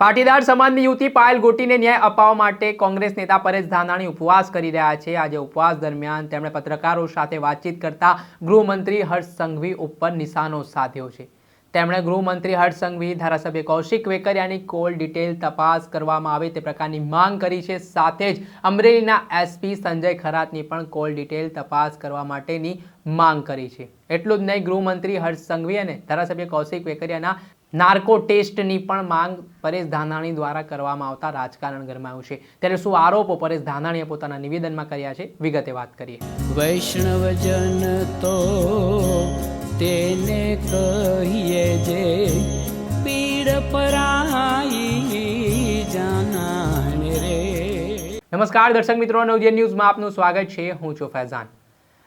પાટીદાર સમાજની યુવતી પાયલ ગોટીને ન્યાય અપાવવા માટે કોંગ્રેસ નેતા પરેશ ધાનાણી ઉપવાસ કરી રહ્યા છે. આજે ઉપવાસ દરમિયાન તેમણે પત્રકારો સાથે વાતચીત કરતા ગૃહમંત્રી હર્ષ સંઘવી ઉપર નિશાનો સાધ્યો છે. તેમણે ગૃહમંત્રી હર્ષ સંઘવી, ધારાસભ્ય કૌશિક વેકરિયાની કોલ ડિટેલ તપાસ કરવામાં આવે તે પ્રકારની માંગ કરી છે. સાથે જ અમરેલીના એસપી સંજય ખરાતની પણ કોલ ડિટેલ તપાસ કરવા માટેની માંગ કરી છે. એટલું જ નહીં, ગૃહમંત્રી હર્ષ સંઘવી અને ધારાસભ્ય કૌશિક વેકરિયાના નાર્કો ટેસ્ટની પણ માંગ પરેશ ધાનાણી દ્વારા કરવામાં આવતા રાજકારણ ગરમાયું છે. ત્યારે શું આરોપો પરેશ ધાનાણીએ પોતાના નિવેદનમાં કર્યા છે? વિગતે વાત કરીએ. વૈષ્ણવજન તો તેને કહીએ જે પીડ પરાઈ જાનાને રે. નમસ્કાર, દર્શક મિત્રો નવજે ન્યૂઝમાં આપનું સ્વાગત છે. હું છું ફૈઝાન.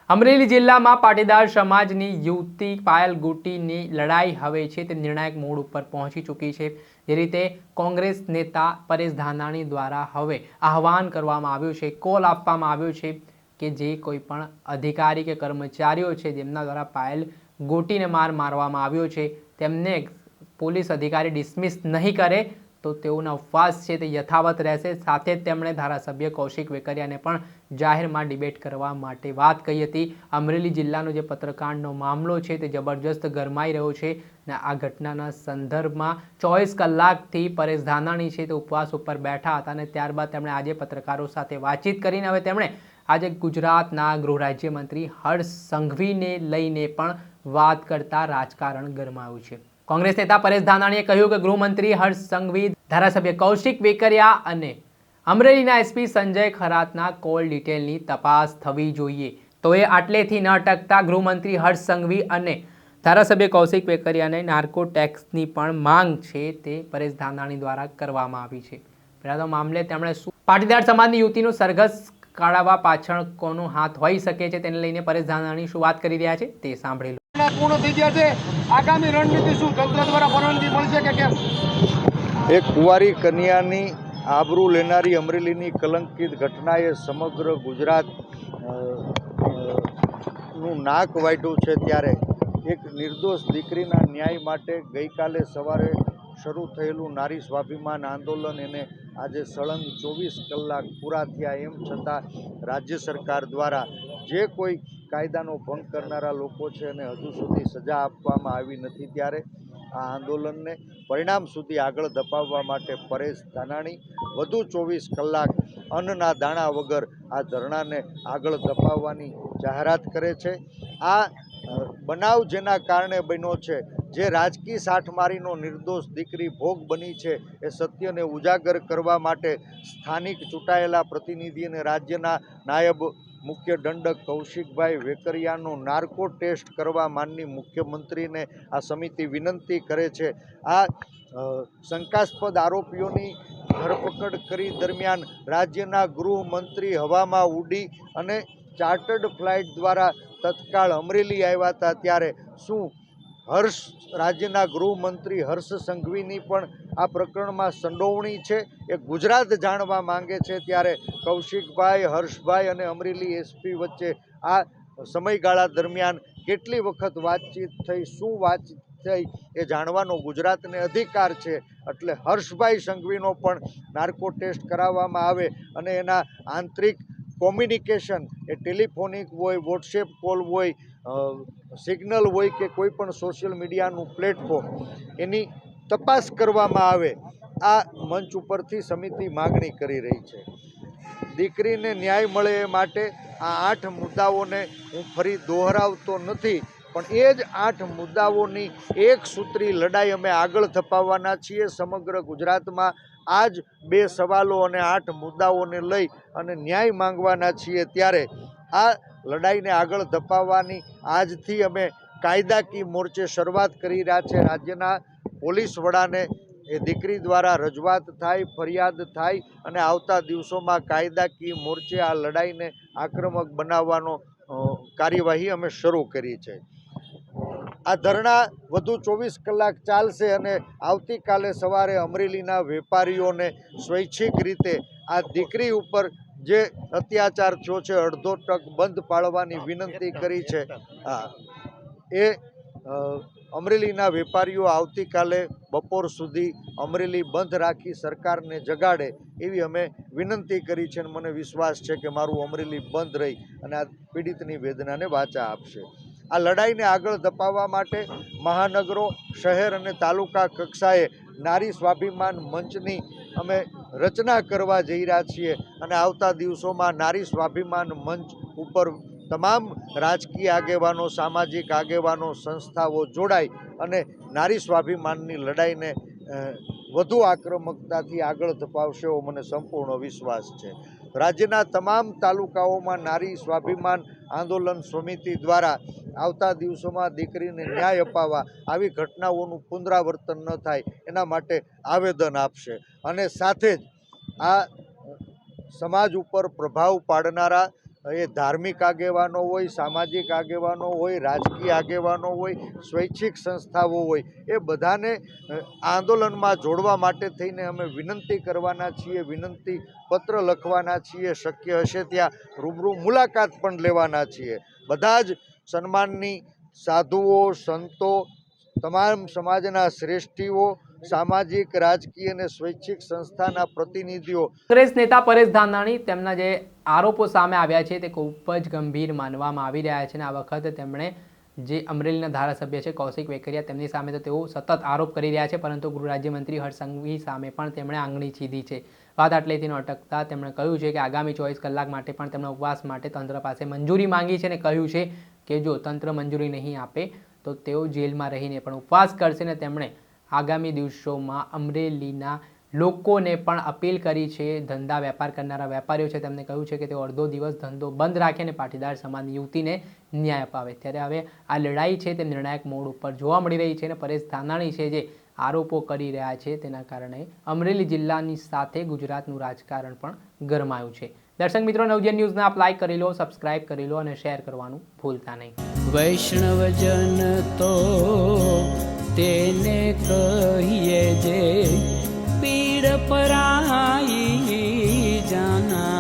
અમરેલી જિલ્લામાં પાટીદાર સમાજની યુવતી પાયલ ગુટીની લડાઈ હવે છે તે નિર્ણાયક મોડ ઉપર પહોંચી ચૂકી છે. જે રીતે કોંગ્રેસ નેતા પરેશ ધાનાણી દ્વારા હવે આહવાન કરવામાં આવ્યું છે, કોલ આપવામાં આવ્યો છે કે જે કોઈ પણ અધિકારી કે કર્મચારીઓ છે જેમના દ્વારા પાયલ ગોટીને માર મારવામાં આવ્યો છે. તેમને પોલીસ અધિકારી ડિસમિસ નહીં કરે તો તેઓના ઉપવાસ છે તે યથાવત રહેશે. સાથે જ તેમણે ધારાસભ્ય કૌશિક વેકરિયાને પણ જાહેરમાં ડિબેટ કરવા માટે વાત કહી હતી. અમરેલી જિલ્લાનો જે પત્રકારનો મામલો છે તે જબરજસ્ત ગરમાઈ રહ્યો છે ને આ ઘટનાના સંદર્ભમાં ચોવીસ કલાકથી પરેશ ધાનાણી છે તે ઉપવાસ ઉપર બેઠા હતા અને ત્યારબાદ તેમણે આજે પત્રકારો સાથે વાતચીત કરીને હવે તેમણે આજે ગુજરાતના ગૃહ રાજ્યમંત્રી હર્ષ સંઘવીને લઈને પણ વાત કરતા રાજકારણ ગરમાયું છે. કોંગ્રેસ નેતા પરેશ ધાનાણીએ કહ્યું કે ગૃહમંત્રી હર્ષ સંઘવી ધારાસભ્ય કૌશિક વેકરિયા અને અમરેલીના એસપી સંજય ખરાતના કોલ ડિટેલની તપાસ થવી જોઈએ. તો એ આટલેથી ન અટકતા ગૃહમંત્રી હર્ષ સંઘવી અને ધારાસભ્ય કૌશિક વેકરિયાને નાર્કો ટેક્સની પણ માંગ છે તે પરેશ ધાનાણી દ્વારા કરવામાં આવી છે. પહેલા તો મામલે તેમણે શું પાટીદાર સમાજની યુવતીનું સરઘસ કાઢવા પાછળ કોનો હાથ હોઈ શકે છે તેને લઈને પરેશ ધાનાણી શું વાત કરી રહ્યા છે તે સાંભળી પૂર્ણ થઈ ગયા છે. આગામી રણનીતિ શું તંત્ર દ્વારા પરવાનગી મળશે કે કેમ? એક કુંવારી કન્યાની આબરૂ લેનારી અમરેલીની કલંકિત ઘટનાએ સમગ્ર ગુજરાતનું નાક વાટ્યું છે ત્યારે. એક નિર્દોષ દીકરીના ન્યાય માટે ગઈકાલે સવારે શરૂ થયેલું નારી સ્વાભિમાન આંદોલન એને આજે સળંગ ચોવીસ કલાક પૂરા થયા, એમ છતાં રાજ્ય સરકાર દ્વારા જે કોઈ કાયદાનો ભંગ કરનારા લોકો છે અને હજુ સુધી સજા આપવામાં આવી નથી ત્યારે આ આંદોલનને પરિણામ સુધી આગળ ધપાવવા માટે પરેશ ધાનાણી વધુ ચોવીસ કલાક અન્નના દાણા વગર આ ધરણાને આગળ ધપાવવાની જાહેરાત કરે છે. આ બનાવ જેના કારણે બન્યો છે, જે રાજકીય સાઠમારીનો નિર્દોષ દીકરી ભોગ બની છે, એ સત્યને ઉજાગર કરવા માટે સ્થાનિક ચૂંટાયેલા પ્રતિનિધિ અને રાજ્યના નાયબ મુખ્ય દંડક કૌશિકભાઈ વેકરિયાનો નાર્કો ટેસ્ટ કરવા માનની મુખ્યમંત્રીને આ સમિતિ વિનંતી કરે છે. આ શંકાસ્પદ આરોપીઓની ધરપકડ કરી દરમિયાન રાજ્યના ગૃહમંત્રી હવામાં ઉડી અને ચાર્ટર્ડ ફ્લાઇટ દ્વારા તત્કાળ અમરેલી આવ્યા હતા ત્યારે શું હર્ષ રાજ્યના ગૃહમંત્રી હર્ષ સંઘવીની પણ આ પ્રકરણમાં સંડોવણી છે. એ ગુજરાત જાણવા માંગે છે ત્યારે કૌશિકભાઈ, હર્ષભાઈ અને અમરેલી એસપી વચ્ચે આ સમયગાળા દરમિયાન કેટલી વખત વાતચીત થઈ, શું વાતચીત થઈ એ જાણવાનો ગુજરાતને અધિકાર છે. એટલે હર્ષભાઈ સંઘવીનો પણ નાર્કો ટેસ્ટ કરાવવામાં આવે અને એના આંતરિક કોમ્યુનિકેશન, એ ટેલિફોનિક હોય, વોટ્સએપ કોલ હોય સિગ્નલ હોય કે કોઈ પણ સોશિયલ મીડિયાનું પ્લેટફોર્મ એની તપાસ કરવામાં આવે, આ મંચ ઉપરથી સમિતિ માગણી કરી રહી છે. દીકરીને ન્યાય મળે એ માટે આ આઠ મુદ્દાઓને હું ફરી દોહરાવતો નથી, પણ એ જ આઠ મુદ્દાઓની એક સૂત્રી લડાઈ અમે આગળ ધપાવવાના છીએ સમગ્ર ગુજરાતમાં. આ જ બે સવાલો અને આઠ મુદ્દાઓને લઈ અને ન્યાય માંગવાના છીએ ત્યારે આ લડાઈને આગળ ધપાવવાની આજથી અમે કાયદાકીય મોરચે શરૂઆત કરી રહ્યા છે. રાજ્યના પોલીસ વડાને એ દીકરી દ્વારા રજૂઆત થાય, ફરિયાદ થાય અને આવતા દિવસોમાં કાયદાકીય મોરચે આ લડાઈને આક્રમક બનાવવાનો કાર્યવાહી અમે શરૂ કરી છે. આ ધરણા વધુ ચોવીસ કલાક ચાલશે અને આવતીકાલે સવારે અમરેલીના વેપારીઓને સ્વૈચ્છિક રીતે આ દીકરી ઉપર જે અત્યાચાર થયો છે, અડધો ટક બંધ પાડવાની વિનંતી કરી છે, હા, એ અમરેલીના વેપારીઓ આવતીકાલે બપોર સુધી અમરેલી બંધ રાખી સરકારને જગાડે એવી અમે વિનંતી કરી છે અને મને વિશ્વાસ છે કે મારું અમરેલી બંધ રહી અને આ પીડિતની વેદનાને વાચા આપશે. આ લડાઈને આગળ ધપાવવા માટે મહાનગરો, શહેર અને તાલુકા કક્ષાએ નારી સ્વાભિમાન મંચની અમે રચના કરવા જઈ રહ્યા છીએ અને આવતા દિવસોમાં નારી સ્વાભિમાન મંચ ઉપર તમામ રાજકીય આગેવાનો, સામાજિક આગેવાનો, સંસ્થાઓ જોડાઈ અને નારી સ્વાભિમાનની લડાઈને વધુ આક્રમકતાથી આગળ ધપાવશે એવો મને સંપૂર્ણ વિશ્વાસ છે. રાજ્યના તમામ તાલુકાઓમાં નારી સ્વાભિમાન આંદોલન સમિતિ દ્વારા આવતા દિવસોમાં દીકરીને ન્યાય અપાવવા. આવી ઘટનાઓનું પુનરાવર્તન ન થાય, એના માટે આવેદન આપશે. અને સાથે જ આ સમાજ ઉપર પ્રભાવ પાડનારા એ ધાર્મિક આગેવાનો હોય, સામાજિક આગેવાનો હોય, રાજકીય આગેવાનો હોય, સ્વૈચ્છિક સંસ્થાઓ હોય, એ બધાને આંદોલનમાં જોડવા માટે થઈને અમે વિનંતી કરવાના છીએ, વિનંતી પત્ર લખવાના છીએ, શક્ય હશે ત્યાં રૂબરૂ મુલાકાત પણ લેવાના છીએ. બધા જ સન્માનની સાધુઓ, સંતો, તમામ સમાજના શ્રેષ્ઠીઓ, સામાજિક, રાજકીય અને સ્વૈચ્છિક સંસ્થાના પ્રતિનિધિઓ. કોંગ્રેસ નેતા પરેશ ધાનાણી તેમના જે આરોપો સામે આવ્યા છે તે ખૂબ જ ગંભીર માનવામાં આવી રહ્યા છે અને આ વખતે તેમણે જે અમરેલીના ધારાસભ્ય છે કૌશિક વેકરિયા તેમની સામે તો તેઓ સતત આરોપ કરી રહ્યા છે પરંતુ ગૃહ રાજ્યમંત્રી હર્ષ સામે પણ તેમણે આંગળી ચીધી છે. વાત આટલેથી અટકતા તેમણે કહ્યું છે કે આગામી ચોવીસ કલાક માટે પણ તેમણે ઉપવાસ માટે તંત્ર પાસે મંજૂરી માંગી છે અને કહ્યું છે કે જો તંત્ર મંજૂરી નહીં આપે, તો તેઓ જેલમાં રહીને પણ ઉપવાસ કરશે ને તેમણે આગામી દિવસોમાં અમરેલીના લોકોને પણ અપીલ કરી છે, ધંધા વેપાર કરનારા વેપારીઓ છે, તેમને કહ્યું છે કે તેઓ અડધો દિવસ ધંધો બંધ રાખે અને પાટીદાર સમાજની યુવતીને ન્યાય અપાવે. ત્યારે હવે આ લડાઈ છે તે નિર્ણાયક મોડ ઉપર જોવા મળી રહી છે અને પરેશ ધાનાણી છે જે આરોપો કરી રહ્યા છે, તેના કારણે અમરેલી જિલ્લાની સાથે ગુજરાતનું રાજકારણ પણ ગરમાયું છે. દર્શક મિત્રો નવજન ન્યૂઝને આપ લાઇક કરી લો સબસ્ક્રાઇબ કરી લો અને શેર કરવાનું ભૂલતા નહીં. વૈષ્ણવજન તો તેને કહીએ જે પીડ પરાઈ જાના.